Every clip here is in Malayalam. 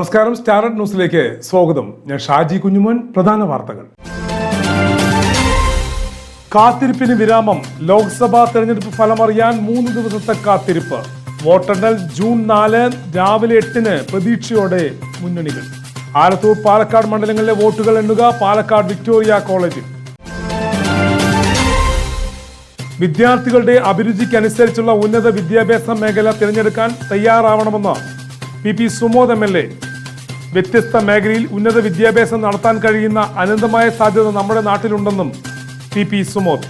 നമസ്കാരം. സ്റ്റാർട്ട് ന്യൂസിലേക്ക് സ്വാഗതം. ഞാൻ ഷാജി കുഞ്ഞുമോൻ. പ്രധാന വാർത്തകൾ. കാത്തിരിപ്പിന് വിരാമം. ലോക്സഭാ തെരഞ്ഞെടുപ്പ് ഫലമറിയാൻ മൂന്ന് ദിവസത്തെ കാത്തിരിപ്പ്. വോട്ടെണ്ണൽ ജൂൺ നാല് രാവിലെ എട്ടിന് പ്രതീക്ഷയോടെ മുന്നണികൾ. ആലത്തൂർ പാലക്കാട് മണ്ഡലങ്ങളിലെ വോട്ടുകൾ എണ്ണുക പാലക്കാട് വിക്ടോറിയ കോളേജിൽ. വിദ്യാർത്ഥികളുടെ അഭിരുചിക്കനുസരിച്ചുള്ള ഉന്നത വിദ്യാഭ്യാസ മേഖല തിരഞ്ഞെടുക്കാൻ തയ്യാറാവണമെന്ന് P P Sumod M L A വ്യത്യസ്ത മേഖലയിൽ ഉന്നത വിദ്യാഭ്യാസം നടത്താൻ കഴിയുന്ന അനന്തമായ സാധ്യത നമ്മുടെ നാട്ടിലുണ്ടെന്നും T P Sumod.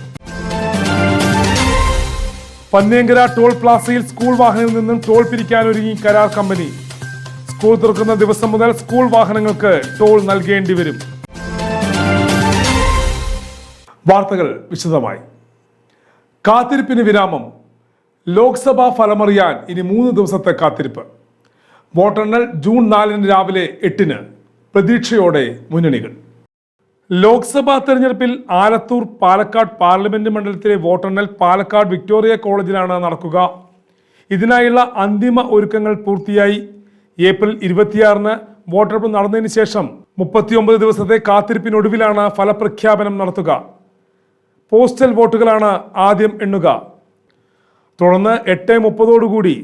Panniyankara toll പ്ലാസയിൽ school വാഹനങ്ങളിൽ നിന്നും ടോൾ പിരിക്കാനൊരുങ്ങി കരാർ കമ്പനി. സ്കൂൾ തുറക്കുന്ന ദിവസം മുതൽ സ്കൂൾ വാഹനങ്ങൾക്ക് ടോൾ നൽകേണ്ടി വരും. വാർത്തകൾ വിശദമായി. കാത്തിരിപ്പിന് വിരാമം. ലോക്സഭാ ഫലമറിയാൻ ഇനി മൂന്ന് ദിവസത്തെ കാത്തിരിപ്പ്. വോട്ടെണ്ണൽ ജൂൺ നാലിന് രാവിലെ എട്ടിന് പ്രതീക്ഷയോടെ മുന്നണികൾ. ലോക്സഭാ തെരഞ്ഞെടുപ്പിൽ ആലത്തൂർ പാലക്കാട് പാർലമെന്റ് മണ്ഡലത്തിലെ വോട്ടെണ്ണൽ പാലക്കാട് വിക്ടോറിയ കോളേജിലാണ് നടക്കുക. ഇതിനായുള്ള അന്തിമ ഒരുക്കങ്ങൾ പൂർത്തിയായി. ഏപ്രിൽ ഇരുപത്തിയാറിന് വോട്ടെടുപ്പ് നടന്നതിന് ശേഷം മുപ്പത്തിയൊമ്പത് ദിവസത്തെ കാത്തിരിപ്പിനൊടുവിലാണ് ഫലപ്രഖ്യാപനം നടത്തുക. പോസ്റ്റൽ വോട്ടുകളാണ് ആദ്യം എണ്ണുക. തുടർന്ന് എട്ട് മുപ്പതോടുകൂടി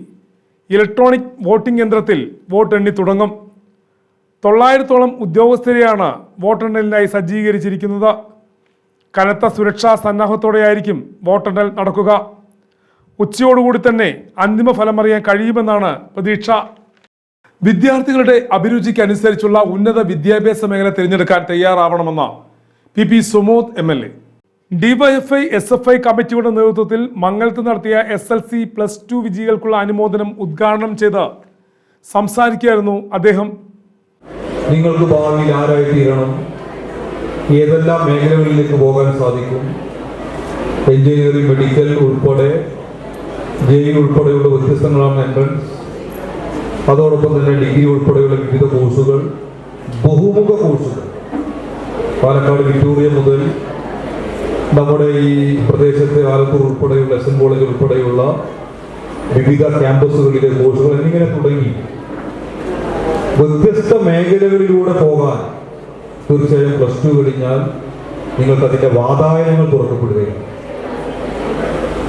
ഇലക്ട്രോണിക് വോട്ടിംഗ് യന്ത്രത്തിൽ വോട്ട് എണ്ണി തുടങ്ങും. തൊള്ളായിരത്തോളം ഉദ്യോഗസ്ഥരെയാണ് വോട്ടെണ്ണലിനായി സജ്ജീകരിച്ചിരിക്കുന്നത്. കനത്ത സുരക്ഷാ സന്നാഹത്തോടെയായിരിക്കും വോട്ടെണ്ണൽ നടക്കുക. ഉച്ചയോടുകൂടി തന്നെ അന്തിമ ഫലമറിയാൻ കഴിയുമെന്നാണ് പ്രതീക്ഷ. വിദ്യാർത്ഥികളുടെ അഭിരുചിക്കനുസരിച്ചുള്ള ഉന്നത വിദ്യാഭ്യാസ മേഖല തിരഞ്ഞെടുക്കാൻ തയ്യാറാവണമെന്ന് P P Sumod M L A. DYFI S F I കമ്മിറ്റിയുടെ നേതൃത്വത്തിൽ മംഗലത്ത് നടത്തിയ S L C plus two വിജയികൾക്കുള്ള അനുമോദനം ഉദ്ഘാടനം ചെയ്ത് സംസാരിക്കുകയായിരുന്നു അദ്ദേഹം. നിങ്ങൾക്ക് ഭാവിയിൽ ആരായി തീരണം ഏതെല്ലാം മേഖലകളിലേക്ക് പോകാൻ സാധിക്കും? എഞ്ചിനീയറിംഗ് മെഡിക്കൽ ഉൾപ്പെടെ ജയിൽ ഉൾപ്പെടെയുള്ള വ്യത്യസ്തങ്ങളാണ് എൻട്രൻസ്. അതോടൊപ്പം തന്നെ ഡിഗ്രി ഉൾപ്പെടെയുള്ള വിവിധ കോഴ്സുകൾ ബഹുമുഖ കോഴ്സുകൾ. പാലക്കാട് വിക്ടോറിയ മുതൽ നമ്മുടെ ഈ പ്രദേശത്തെ ആലത്തൂർ ഉൾപ്പെടെയുള്ള എസ് എൻ കോളേജ് ഉൾപ്പെടെയുള്ള വിവിധ ക്യാമ്പസുകളിലെ കോഴ്സുകൾ എന്നിങ്ങനെ തുടങ്ങി. വ്യത്യസ്ത മേഖലകളിലൂടെ പോകാൻ തീർച്ചയായും പ്ലസ് ടു കഴിഞ്ഞാൽ നിങ്ങൾക്ക് അതിന്റെ വാതായനങ്ങൾ തുറക്കപ്പെടുകയാണ്.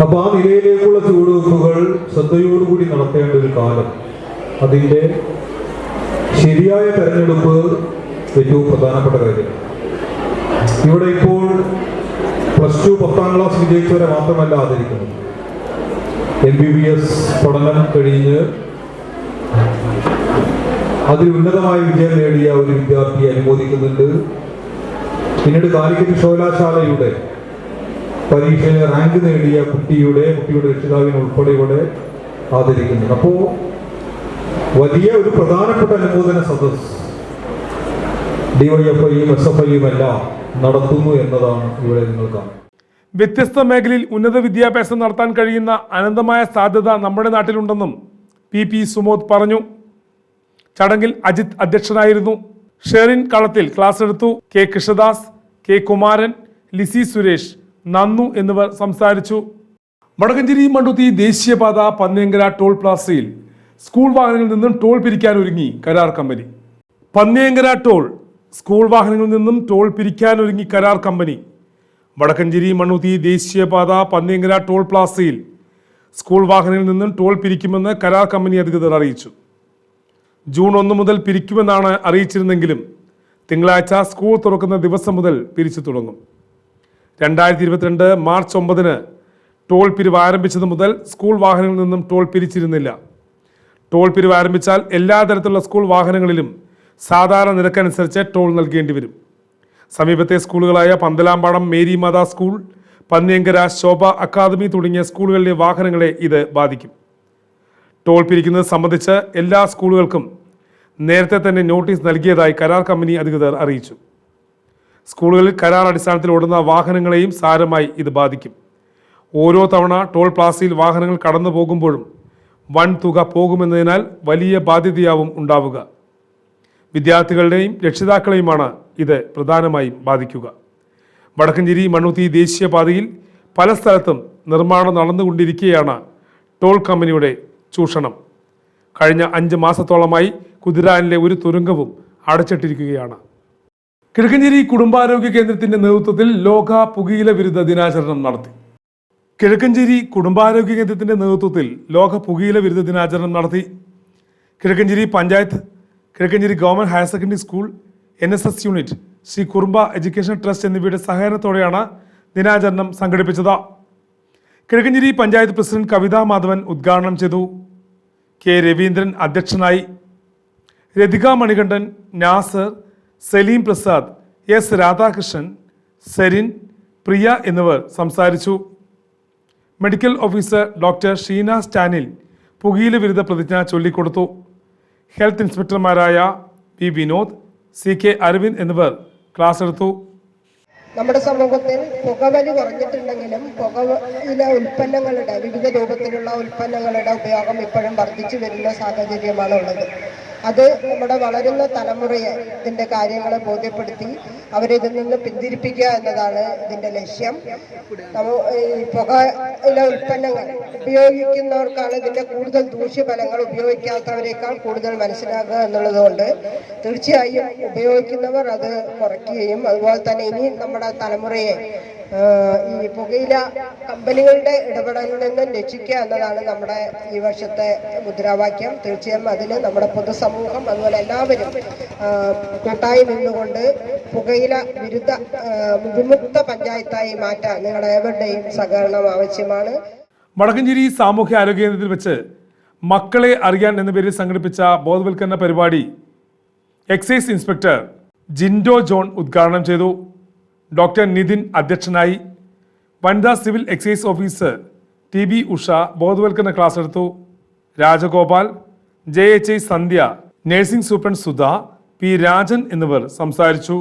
അപ്പൊ ആ നിലയിലേക്കുള്ള ചുവടുവെപ്പുകൾ ശ്രദ്ധയോടുകൂടി നടത്തേണ്ട ഒരു കാലം. അതിന്റെ ശരിയായ തെരഞ്ഞെടുപ്പ് ഏറ്റവും പ്രധാനപ്പെട്ട കാര്യമാണ് ഇവിടെ ഇപ്പോൾ പ്ലസ് ടു പത്താം ക്ലാസ് വിജയിച്ചവരെ മാത്രമല്ല ആദരിക്കുന്നത്. എൽ ബി ബി എസ് പഠനം കഴിഞ്ഞ് അതിൽ ഉന്നതമായ വിജയം നേടിയ ഒരു വിദ്യാർത്ഥിയെ അനുമോദിക്കുന്നുണ്ട്. പിന്നീട് കാലിക്കറ്റ് ശോലാശാലയുടെ പരീക്ഷയിൽ റാങ്ക് നേടിയ കുട്ടിയുടെ കുട്ടിയുടെ രക്ഷിതാവിനെ ഉൾപ്പെടെ ഇവിടെ ആദരിക്കുന്നുണ്ട്. അപ്പോ വലിയ ഒരു പ്രധാനപ്പെട്ട അനുമോദന സദസ് ഡിവൈഎഫ്ഐയും എസ് എഫ് ഐയും എല്ലാം നടത്തുന്നു എന്നതാണ് ഇവിടെ നിങ്ങൾ കാണുന്നത്. വ്യത്യസ്ത മേഖലയിൽ ഉന്നത വിദ്യാഭ്യാസം നടത്താൻ കഴിയുന്ന അനന്തമായ സാധ്യത നമ്മുടെ നാട്ടിലുണ്ടെന്നും പി പി സുമോദ് പറഞ്ഞു. ചടങ്ങിൽ അജിത് അധ്യക്ഷനായിരുന്നു. ഷെറിൻ കളത്തിൽ ക്ലാസ് എടുത്തു. കെ കൃഷ്ണദാസ് കെ കുമാരൻ ലിസി സുരേഷ് നന്നു എന്നിവർ സംസാരിച്ചു. വടക്കഞ്ചേരി മണ്ടുത്തി ദേശീയപാത പന്നിയങ്കര ടോൾ പ്ലാസയിൽ സ്കൂൾ വാഹനങ്ങളിൽ നിന്നും ടോൾ പിരിക്കാൻ ഒരുങ്ങി കരാർ കമ്പനി. പന്നിയങ്കര ടോൾ സ്കൂൾ വാഹനങ്ങളിൽ നിന്നും ടോൾ പിരിക്കാൻ ഒരുങ്ങി കരാർ കമ്പനി. വടക്കഞ്ചേരി മണ്ണുത്തി ദേശീയപാത പന്നിയങ്കര ടോൾ പ്ലാസയിൽ സ്കൂൾ വാഹനങ്ങളിൽ നിന്നും ടോൾ പിരിക്കുമെന്ന് കരാർ കമ്പനി അധികൃതർ അറിയിച്ചു. ജൂൺ ഒന്ന് മുതൽ പിരിക്കുമെന്നാണ് അറിയിച്ചിരുന്നെങ്കിലും തിങ്കളാഴ്ച സ്കൂൾ തുറക്കുന്ന ദിവസം മുതൽ പിരിച്ചു തുടങ്ങും. രണ്ടായിരത്തി ഇരുപത്തിരണ്ട് മാർച്ച് ഒമ്പതിന് ടോൾ പിരിവ് ആരംഭിച്ചത് മുതൽ സ്കൂൾ വാഹനങ്ങളിൽ നിന്നും ടോൾ പിരിച്ചിരുന്നില്ല. ടോൾ പിരിവ് ആരംഭിച്ചാൽ എല്ലാ തരത്തിലുള്ള സ്കൂൾ വാഹനങ്ങളിലും സാധാരണ നിരക്കനുസരിച്ച് ടോൾ നൽകേണ്ടി വരും. സമീപത്തെ സ്കൂളുകളായ Panthalampadam Mary Matha school Panniyankara Shobha academy തുടങ്ങിയ സ്കൂളുകളിലെ വാഹനങ്ങളെ ഇത് ബാധിക്കും. ടോൾ പിരിക്കുന്നത് സംബന്ധിച്ച് എല്ലാ സ്കൂളുകൾക്കും നേരത്തെ തന്നെ നോട്ടീസ് നൽകിയതായി കരാർ കമ്പനി അധികൃതർ അറിയിച്ചു. സ്കൂളുകളിൽ കരാർ അടിസ്ഥാനത്തിൽ ഓടുന്ന വാഹനങ്ങളെയും സാരമായി ഇത് ബാധിക്കും. ഓരോ തവണ ടോൾ പ്ലാസയിൽ വാഹനങ്ങൾ കടന്നു പോകുമ്പോഴും വൻ തുക പോകുമെന്നതിനാൽ വലിയ ബാധ്യതയാവും ഉണ്ടാവുക. വിദ്യാർത്ഥികളുടെയും രക്ഷിതാക്കളെയുമാണ് ഇത് പ്രധാനമായും ബാധിക്കുക. വടക്കഞ്ചേരി മണ്ണുത്തി ദേശീയപാതയിൽ പല സ്ഥലത്തും നിർമ്മാണം നടന്നുകൊണ്ടിരിക്കുകയാണ് ടോൾ കമ്പനിയുടെ ചൂഷണം. കഴിഞ്ഞ അഞ്ച് മാസത്തോളമായി കുതിരാനിലെ ഒരു തുരങ്കവും അടച്ചിട്ടിരിക്കുകയാണ്. കിഴക്കഞ്ചേരി കുടുംബാരോഗ്യ കേന്ദ്രത്തിന്റെ നേതൃത്വത്തിൽ ലോക പുകയില വിരുദ്ധ ദിനാചരണം നടത്തി. കിഴക്കഞ്ചേരി കുടുംബാരോഗ്യ കേന്ദ്രത്തിന്റെ നേതൃത്വത്തിൽ ലോക പുകയില വിരുദ്ധ ദിനാചരണം നടത്തി. Kizhakkanchery panchayat Kizhakkanchery government higher secondary school N S S unit Shri Kurumba education trust എന്നിവയുടെ സഹകരണത്തോടെയാണ് ദിനാചരണം സംഘടിപ്പിച്ചത്. കിഴക്കഞ്ചേരി പഞ്ചായത്ത് പ്രസിഡന്റ് കവിതാ മാധവൻ ഉദ്ഘാടനം ചെയ്തു. കെ രവീന്ദ്രൻ അധ്യക്ഷനായി. രതിക മണികണ്ഠൻ നാസർ സലീം പ്രസാദ് എസ് രാധാകൃഷ്ണൻ സെരിൻ പ്രിയ എന്നിവർ സംസാരിച്ചു. Medical officer doctor Sheena Stanil പുകയില വിരുദ്ധ പ്രതിജ്ഞ ചൊല്ലിക്കൊടുത്തു. Health ഇൻസ്പെക്ടർമാരായ V Vinod C K Aravind എന്നിവർ ക്ലാസ് എടുത്തു. നമ്മുടെ സമൂഹത്തിൽ പുകവലി കുറഞ്ഞിട്ടുണ്ടെങ്കിലും പുകയില ഉൽപ്പന്നങ്ങളുടെ വിവിധ രൂപത്തിലുള്ള ഉൽപ്പന്നങ്ങളുടെ ഉപയോഗം ഇപ്പോഴും വർദ്ധിച്ചു വരുന്ന സാഹചര്യമാണ് ഉള്ളത് അത് നമ്മുടെ വളരുന്ന തലമുറയെ ഇതിന്റെ കാര്യങ്ങളെ ബോധ്യപ്പെടുത്തി അവരിതിൽ നിന്ന് പിന്തിരിപ്പിക്കുക എന്നതാണ് ഇതിന്റെ ലക്ഷ്യം. നമ്മ ഈ ഉൽപ്പന്നങ്ങൾ ഉപയോഗിക്കുന്നവർക്കാണ് ഇതിന്റെ കൂടുതൽ ദൂഷ്യഫലങ്ങൾ ഉപയോഗിക്കാത്തവരെക്കാൾ കൂടുതൽ മനസ്സിലാക്കുക എന്നുള്ളതുകൊണ്ട് തീർച്ചയായും ഉപയോഗിക്കുന്നവർ അത് കുറയ്ക്കുകയും അതുപോലെ തന്നെ ഇനി നമ്മുടെ തലമുറയെ ഈ പുകയില കമ്പനികളുടെ ഇടപെടലിൽ നിന്നും രക്ഷിക്കുക എന്നതാണ് നമ്മുടെ ഈ വർഷത്തെ മുദ്രാവാക്യം. തീർച്ചയായും അതിന് നമ്മുടെ പൊതുസമൂഹം അതുപോലെ എല്ലാവരും കൂട്ടായി നിന്നുകൊണ്ട് പുകയില വിരുദ്ധ വിമുക്ത പഞ്ചായത്തായി മാറ്റാൻ നിങ്ങളുടെ ഏവരുടെയും സഹകരണം ആവശ്യമാണ്. വടക്കഞ്ചേരി സാമൂഹ്യ ആരോഗ്യ കേന്ദ്രത്തിൽ വെച്ച് മക്കളെ അറിയാൻ എന്ന പേരിൽ സംഘടിപ്പിച്ച ബോധവൽക്കരണ പരിപാടി എക്സൈസ് ഇൻസ്പെക്ടർ ജിൻഡോ ജോൺ ഉദ്ഘാടനം ചെയ്തു. ഡോക്ടർ നിതിൻ അധ്യക്ഷനായി വനിതാ civil excise officer T B Usha ബോധവൽക്കരണ ക്ലാസ് എടുത്തു. Rajagopal J H I Sandhya nursing superintendent Sudha P Rajan എന്നിവർ സംസാരിച്ചു.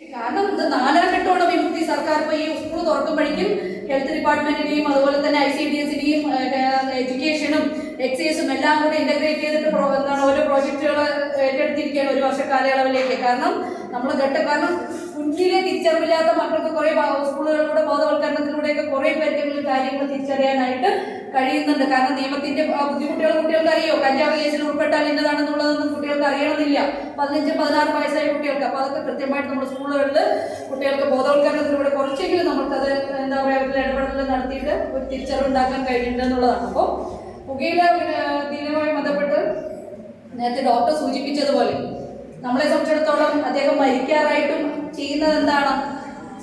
കാരണം ഇത് നാലാം വിമുക്തി സർക്കാർ ഇപ്പൊ ഈ സ്കൂൾ തുറക്കുമ്പോഴേക്കും ഹെൽത്ത് ഡിപ്പാർട്ട്മെന്റിന്റെയും അതുപോലെ തന്നെ ഐ സി ഡി എസിനെയും എഡ്യൂക്കേഷനും എക്സൈസും എല്ലാം കൂടെ ഇന്റഗ്രേറ്റ് ചെയ്തിട്ട് എന്താണ് ഓരോ പ്രോജക്റ്റുകൾ ഏറ്റെടുത്തിരിക്കുകയാണ് ഒരു വർഷ കാലയളവിലേക്ക്. കാരണം നമ്മൾ ഘട്ടം കാരണം കുഞ്ഞിലെ തിരിച്ചറിവില്ലാത്ത മക്കൾക്ക് കുറെ സ്കൂളുകളിലൂടെ ബോധവൽക്കരണത്തിലൂടെയൊക്കെ കുറെ പേർക്കെങ്കിലും കാര്യങ്ങൾ തിരിച്ചറിയാനായിട്ട് കഴിയുന്നുണ്ട്. കാരണം നിയമത്തിന്റെ ബുദ്ധിമുട്ടുകൾ കുട്ടികൾക്ക് അറിയോ കഞ്ചാവ് കേസിൽ ഉൾപ്പെട്ടാൽ ഇന്നതാണെന്നുള്ളതൊന്നും കുട്ടികൾക്ക് അറിയണമെന്നില്ല. പതിനഞ്ച് പതിനാറ് വയസ്സായ കുട്ടികൾക്ക്. അപ്പൊ അതൊക്കെ കൃത്യമായിട്ട് നമ്മുടെ സ്കൂളുകളിൽ കുട്ടികൾക്ക് ബോധവൽക്കരണത്തിലൂടെ കുറച്ചെങ്കിലും നമുക്കത് എന്താ പറയുക അവരുടെ ഇടപെടലുകൾ നടത്തിയിട്ട് ഒരു തിരിച്ചറിവുണ്ടാക്കാൻ എന്നുള്ളതാണ് അപ്പോൾ പുകയില പിന്നെ, ദിനവുമായി ബന്ധപ്പെട്ട് നേരത്തെ ഡോക്ടർ സൂചിപ്പിച്ചതുപോലെ നമ്മളെ സംബന്ധിച്ചിടത്തോളം അദ്ദേഹം മരിക്കാറായിട്ടും ചെയ്യുന്നത് എന്താണ്?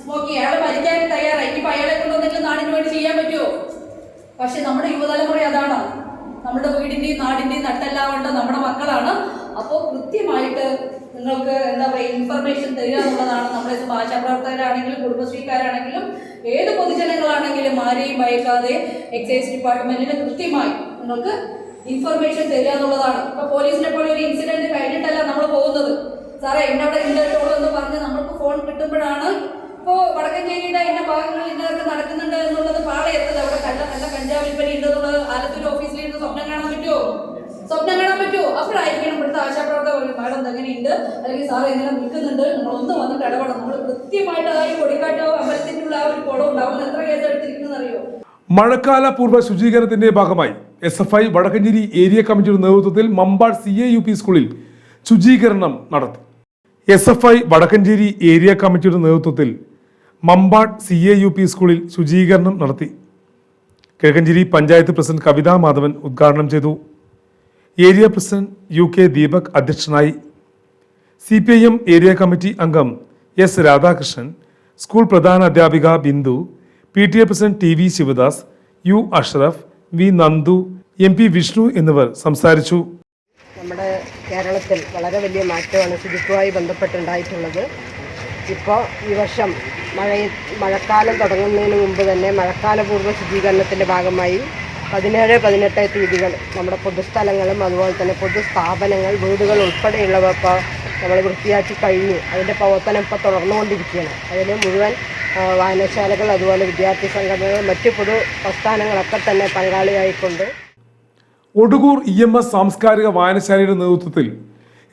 സ്മോക്കി അയാൾ മരിക്കാൻ തയ്യാറായി. ഇപ്പൊ അയാളെ കൊണ്ടുവന്നിട്ട് നാടിന് വേണ്ടി ചെയ്യാൻ പറ്റുമോ? പക്ഷെ നമ്മുടെ യുവതലമുറ അതാണ്. നമ്മുടെ വീടിന്റെയും നാടിന്റെയും നട്ടെല്ലാവേണ്ട നമ്മുടെ മക്കളാണ്. അപ്പോൾ കൃത്യമായിട്ട് നിങ്ങൾക്ക് എന്താ പറയുക ഇൻഫർമേഷൻ തരിക എന്നുള്ളതാണ് നമ്മളെ ആശാപ്രവർത്തകരാണെങ്കിലും കുടുംബശ്രീക്കാരാണെങ്കിലും ഏത് പൊതുജനങ്ങളാണെങ്കിലും ആരെയും ഭയക്കാതെ എക്സൈസ് ഡിപ്പാർട്ട്മെന്റിന് കൃത്യമായി നിങ്ങൾക്ക് ഇൻഫർമേഷൻ തരിക എന്നുള്ളതാണ്. ഇപ്പൊ പോലീസിനെ പോലെ ഒരു ഇൻസിഡന്റ് കഴിഞ്ഞിട്ടല്ല നമ്മൾ പോകുന്നത്. സാറേ എന്നെ അവിടെ ഉണ്ടായിട്ടുള്ളൂ എന്ന് പറഞ്ഞ് നമ്മൾക്ക് ഫോൺ കിട്ടുമ്പോഴാണ് ഇപ്പോ വടക്കഞ്ചേരിയുടെ ഇന്ന ഭാഗങ്ങളിൽ ഇന്നതൊക്കെ നടക്കുന്നുണ്ട് എന്നുള്ളത് പാളയെത്തത് അവിടെ കണ്ട നല്ല കഞ്ചാവ് വിൽപ്പന ഉണ്ട് എന്നുള്ളത് ആലത്തൂർ ഓഫീസിൽ ഇരുന്ന് സ്വപ്നം കാണാൻ പറ്റുമോ? സ്വപ്നം കാണാൻ പറ്റുമോ? അപ്പോഴായിരിക്കണം ഇവിടുത്തെ ആശാപ്രവർത്തകർ മാഡം എങ്ങനെയുണ്ട്? അല്ലെങ്കിൽ സാർ എങ്ങനെ നിൽക്കുന്നുണ്ട്? നമ്മൾ ഒന്ന് വന്നിട്ട് ഇടപെടണം. നമ്മൾ കൃത്യമായിട്ട് ഈ കൊടിക്കാട്ടോ അമ്പലത്തിനുള്ള ആ ഒരു കുളം ഉണ്ടാവും. എത്ര കേസ് എടുത്തിരിക്കുന്നത് അറിയോ? മഴക്കാല പൂർവ ശുചീകരണത്തിന്റെ ഭാഗമായി. S F I Vadakkanchery area കമ്മിറ്റിയുടെ നേതൃത്വത്തിൽ Mampad C A U P സ്കൂളിൽ ശുചീകരണം നടത്തി. S F I Vadakkanchery area കമ്മിറ്റിയുടെ നേതൃത്വത്തിൽ Mampad C A U P സ്കൂളിൽ ശുചീകരണം നടത്തി. കിഴക്കഞ്ചേരി പഞ്ചായത്ത് പ്രസിഡന്റ് കവിതാ മാധവൻ ഉദ്ഘാടനം ചെയ്തു. Area president U K Deepak അധ്യക്ഷനായി. C P I M area committee അംഗം എസ് രാധാകൃഷ്ണൻ സ്കൂൾ പ്രധാന അധ്യാപിക Bindu P T A president T V Sivadas U Ashraf V Nandu M P Vishnu എന്നിവർ സംസാരിച്ചു. നമ്മുടെ കേരളത്തിൽ വളരെ വലിയ മാറ്റമാണ് ശുചിത്വമായി ബന്ധപ്പെട്ടുണ്ടായിട്ടുള്ളത്. ഇപ്പോൾ ഈ വർഷം മഴ മഴക്കാലം തുടങ്ങുന്നതിന് മുമ്പ് തന്നെ മഴക്കാലപൂർവ ശുചീകരണത്തിന്റെ ഭാഗമായി പതിനേഴ് പതിനെട്ട് തീയതികൾ നമ്മുടെ പൊതുസ്ഥലങ്ങളും അതുപോലെ തന്നെ പൊതുസ്ഥാപനങ്ങൾ വീടുകൾ ഉൾപ്പെടെയുള്ളവ ഇപ്പോൾ നമ്മൾ വൃത്തിയാക്കി കഴിഞ്ഞു. അതിന്റെ പ്രവർത്തനം ഇപ്പോൾ തുടർന്നുകൊണ്ടിരിക്കുകയാണ്. അതിൽ മുഴുവൻ വായനശാലകൾ അതുപോലെ വിദ്യാർത്ഥി സംഘടനകൾ മറ്റു പൊതു പ്രസ്ഥാനങ്ങളൊക്കെ തന്നെ പങ്കാളിയായിക്കൊണ്ട് ഒടുകൂർ ഇ എം എസ് സാംസ്കാരിക വായനശാലയുടെ നേതൃത്വത്തിൽ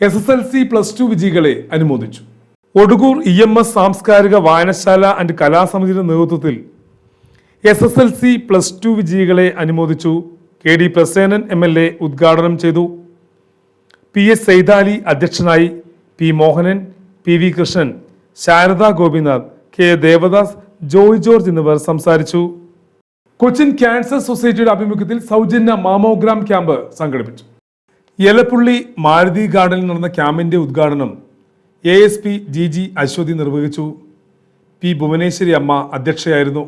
S S L C plus two വിജയികളെ അനുമോദിച്ചു. ഒടുകൂർ ഇ എം എസ് സാംസ്കാരിക വായനശാല ആൻഡ് കലാസമിതിയുടെ നേതൃത്വത്തിൽ S S L C plus two വിജയികളെ അനുമോദിച്ചു. K D Prasenan M L A ഉദ്ഘാടനം ചെയ്തു. പി എസ് സൈതാലി അധ്യക്ഷനായി P Mohanan P V Krishnan Sharada Gopinath K Devadas Joy George എന്നിവർ സംസാരിച്ചു. കൊച്ചിൻ ക്യാൻസർ സൊസൈറ്റിയുടെ ആഭിമുഖ്യത്തിൽ സൗജന്യ മാമോഗ്രാം ക്യാമ്പ് സംഘടിപ്പിച്ചു. എലപ്പുള്ളി മാരുതി ഗാർഡനിൽ നടന്ന ക്യാമ്പിന്റെ ഉദ്ഘാടനം A S P G G Aswathi നിർവഹിച്ചു. പി ഭുവനേശ്വരി അമ്മ അധ്യക്ഷയായിരുന്നു.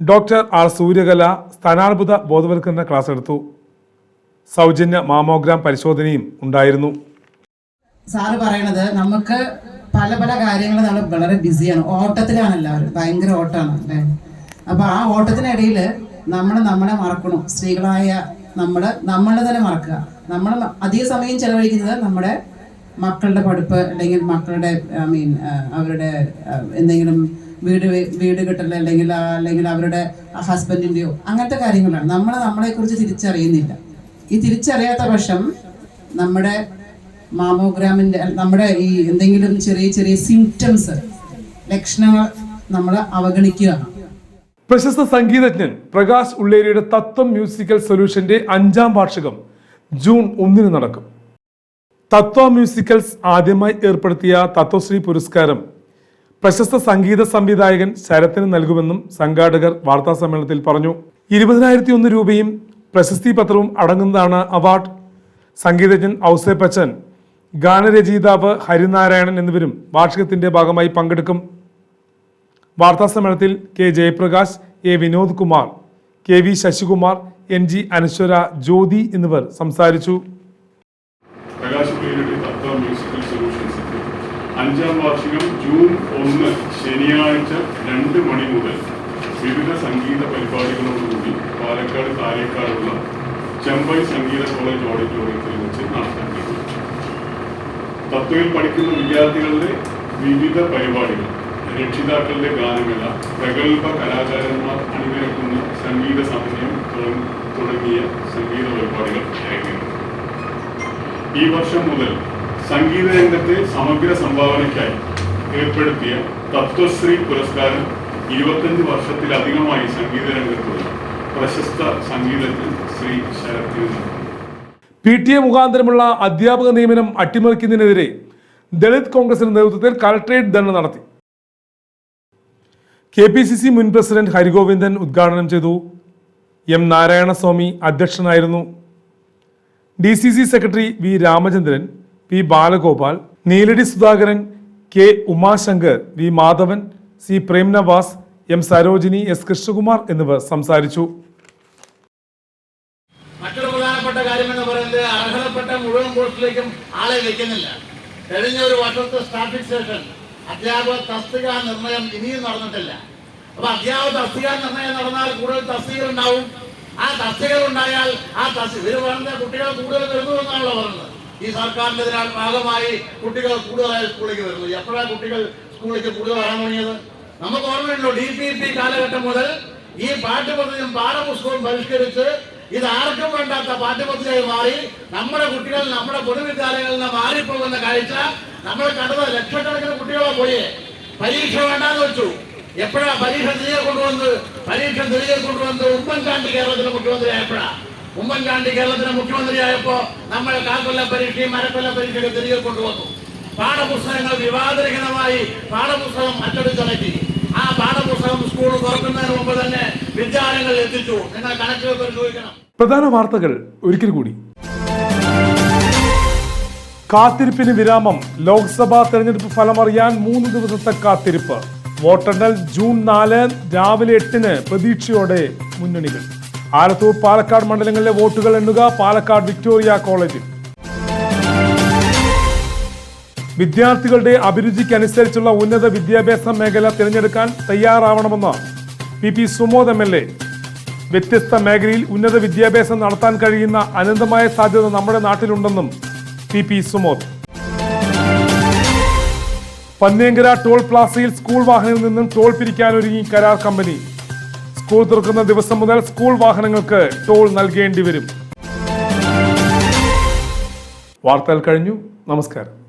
ഡോക്ടർ ആർ സൂര്യകല സ്ഥാനാർബുദ ബോധവൽക്കരണ ക്ലാസ് എടുത്തു. സൗജന്യ മാമോഗ്രാം പരിശോധനയും ഉണ്ടായിരുന്നു. സാറ് പറയണത് നമുക്ക് പല പല കാര്യങ്ങൾ നമ്മൾ വളരെ ബിസിയാണ്. ഓട്ടത്തിലാണ് എല്ലാവരും. ഭയങ്കര ഓട്ടമാണ് അല്ലേ? അപ്പൊ ആ ഓട്ടത്തിനിടയിൽ നമ്മൾ നമ്മളെ മറക്കണം. സ്ത്രീകളായ നമ്മൾ നമ്മളെ തന്നെ മറക്കുക. നമ്മൾ അധിക സമയം ചെലവഴിക്കുന്നത് നമ്മുടെ മക്കളുടെ പഠിപ്പ് അല്ലെങ്കിൽ മക്കളുടെ ഐ മീൻ അവരുടെ എന്തെങ്കിലും വീട് വീട് കിട്ടൽ അല്ലെങ്കിൽ അല്ലെങ്കിൽ അവരുടെ ഹസ്ബൻഡിന്റെയോ അങ്ങനത്തെ കാര്യങ്ങളാണ്. നമ്മൾ നമ്മളെക്കുറിച്ച് തിരിച്ചറിയുന്നില്ല. ഈ തിരിച്ചറിയാത്ത പക്ഷം നമ്മുടെ മാമോഗ്രാമിന്റെ നമ്മുടെ ഈ എന്തെങ്കിലും ചെറിയ ചെറിയ സിംറ്റംസ് ലക്ഷണങ്ങൾ നമ്മൾ അവഗണിക്കുകയാണ്. പ്രശസ്ത സംഗീതജ്ഞൻ പ്രകാശ് ഉള്ളേരിയുടെ തത്വം മ്യൂസിക്കൽ സൊല്യൂഷന്റെ അഞ്ചാം വാർഷികം ജൂൺ ഒന്നിന് നടക്കും. തത്വ മ്യൂസിക്കൽസ് ആദ്യമായി ഏർപ്പെടുത്തിയ തത്വശ്രീ പുരസ്കാരം പ്രശസ്ത സംഗീത സംവിധായകൻ ശരത്തിന് നൽകുമെന്നും സംഘാടകർ വാർത്താ സമ്മേളനത്തിൽ പറഞ്ഞു. ഇരുപതിനായിരത്തി ഒന്ന് രൂപയും പ്രശസ്തി പത്രവും അടങ്ങുന്നതാണ് അവാർഡ്. സംഗീതജ്ഞൻ ഔസേപ്പച്ചൻ ഗാനരചയിതാവ് ഹരിനാരായണൻ എന്നിവരും വാർഷികത്തിന്റെ ഭാഗമായി പങ്കെടുക്കും. വാർത്താ സമ്മേളനത്തിൽ K Jayaprakash A Vinod Kumar K V Sasikumar N G Anaswara Jyothi എന്നിവർ സംസാരിച്ചു. അഞ്ചാം വാർഷികം ജൂൺ ഒന്ന് ശനിയാഴ്ച രണ്ട് മണി മുതൽ വിവിധ സംഗീത പരിപാടികളോടുകൂടി പാലക്കാട് താലേക്കാടുള്ള ചെമ്പൈ സംഗീത കോളേജ് ഓഡിറ്റോറിയത്തിൽ വെച്ച് നടത്താൻ തത്വയിൽ പഠിക്കുന്ന വിദ്യാർത്ഥികളുടെ വിവിധ പരിപാടികൾ രക്ഷിതാക്കളുടെ ഗാനമേള പ്രഗത്ഭ കലാകാരന്മാർ അണിനിരക്കുന്ന സംഗീത സമന്വയം തുടങ്ങിയ സംഗീത പരിപാടികൾ ഈ വർഷം മുതൽ സംഗീത രംഗത്തെ സമഗ്ര സംഭാവനയ്ക്കായി ഏർപ്പെടുത്തിയ തത്വശ്രീ പുരസ്കാരം ഇരുപത്തഞ്ച് വർഷത്തിലധികമായി സംഗീത രംഗത്തുള്ള പ്രശസ്ത സംഗീതജ്ഞൻ ശ്രീ ശരത്തിന് നൽകുന്നു പി ടി എ മുഖാന്തരമുള്ള അധ്യാപക നിയമനം അട്ടിമറിക്കുന്നതിനെതിരെ ദളിത് കോൺഗ്രസിന്റെ നേതൃത്വത്തിൽ കലക്ട്രേറ്റ് ധർണ നടത്തി. കെ പി സി സി മുൻ പ്രസിഡന്റ് ഹരിഗോവിന്ദൻ ഉദ്ഘാടനം ചെയ്തു. എം നാരായണസ്വാമി അധ്യക്ഷനായിരുന്നു. D C C secretary V Ramachandran P Balagopal Neeladi Sudhakaran K Umashankar V Madhavan C Premnavas M Sarojini S Krishnakumar എന്നിവർ സംസാരിച്ചു. മുഴുവൻ പോസ്റ്റിലേക്കും ആളെ വെക്കുന്നില്ല. കഴിഞ്ഞ ഒരു വർഷത്തെ സ്റ്റാറ്റിക് സെഷൻ അധ്യാപക തസ്തിക നിർണയം ഇനിയും നടന്നിട്ടില്ല. അപ്പൊ അധ്യാപക തസ്തിക നിർണയം നടന്നാൽ കൂടുതൽ തസ്തികൾ ഉണ്ടാവും. ആ തസ്തികൾ ഉണ്ടായാൽ ആ തസ്തി ഇവർ പറഞ്ഞ കുട്ടികൾ കൂടുതൽ വരുന്നു എന്നാണല്ലോ പറഞ്ഞത്. ഈ സർക്കാരിന്റെ ഇതിനാൽ ഭാഗമായി കുട്ടികൾ കൂടുതലായി സ്കൂളിലേക്ക് വരുന്നു എപ്പോഴാണ് കുട്ടികൾ സ്കൂളിലേക്ക് കൂടുതൽ വരാൻ തുടങ്ങിയത്? നമുക്ക് ഓർമ്മയുണ്ടോ? ഡി പി പി കാലഘട്ടം മുതൽ ഈ പാഠ്യപദ്ധതിയും പാഠപുസ്തകവും പരിഷ്കരിച്ച് ഇത് ആർക്കും വേണ്ടാത്ത പാഠ്യപദ്ധതിയായി മാറി. നമ്മുടെ കുട്ടികൾ നമ്മുടെ പൊതുവിദ്യാലയങ്ങളിൽ നിന്ന് മാറിപ്പോകുന്ന കാഴ്ച നമ്മൾ കണ്ടത് ലക്ഷക്കണക്കിന് കുട്ടികളെ പോയി. പരീക്ഷ വേണ്ടാന്ന് വെച്ചു. എപ്പോഴാ പരീക്ഷ തിരികെ കൊണ്ടുവന്ന് പരീക്ഷ തിരികെ കൊണ്ടുവന്ന് ഉമ്മൻചാണ്ടി കേരളത്തിലെ മുഖ്യമന്ത്രി ആയപ്പോഴാ. ഉമ്മൻചാണ്ടി കേരളത്തിലെ മുഖ്യമന്ത്രിയായപ്പോ നമ്മൾ കാക്കൊല്ല പരീക്ഷയും മരക്കൊല്ല പരീക്ഷയൊക്കെ തിരികെ കൊണ്ടുവന്നു. പാഠപുസ്തകങ്ങൾ വിവാദരഹിതമായി പാഠപുസ്തകം അച്ചടിച്ചടക്കി. ആ പാഠപുസ്തകം സ്കൂൾ തുറക്കുന്നതിന് മുമ്പ് തന്നെ പ്രധാന വാർത്തകൾ ഒരിക്കൽ കൂടി. കാത്തിരിപ്പിന് വിരാമം. ലോക്സഭാ തെരഞ്ഞെടുപ്പ് അറിയാൻ മൂന്ന് ദിവസത്തെ കാത്തിരിപ്പ്. വോട്ടെണ്ണൽ ജൂൺ നാല് രാവിലെ എട്ടിന് പ്രതീക്ഷയോടെ മുന്നണികൾ. ആലത്തൂർ പാലക്കാട് മണ്ഡലങ്ങളിലെ വോട്ടുകൾ എണ്ണുക പാലക്കാട് വിക്ടോറിയ കോളേജിൽ. വിദ്യാർത്ഥികളുടെ അഭിരുചിക്കനുസരിച്ചുള്ള ഉന്നത വിദ്യാഭ്യാസ മേഖല തിരഞ്ഞെടുക്കാൻ തയ്യാറാവണമെന്ന് P P Sumod M L A. വ്യത്യസ്ത മേഖലയിൽ ഉന്നത വിദ്യാഭ്യാസം നടത്താൻ കഴിയുന്ന അനന്തമായ സാധ്യത നമ്മുടെ നാട്ടിലുണ്ടെന്നും P P Sumod. Panniyankara toll പ്ലാസയിൽ school വാഹനങ്ങളിൽ നിന്നും ടോൾ പിരിക്കാനൊരുങ്ങി കരാർ കമ്പനി. സ്കൂൾ തുറക്കുന്ന ദിവസം മുതൽ സ്കൂൾ വാഹനങ്ങൾക്ക് ടോൾ നൽകേണ്ടി വരും. വാർത്തകൾ കഴിഞ്ഞു. നമസ്കാരം.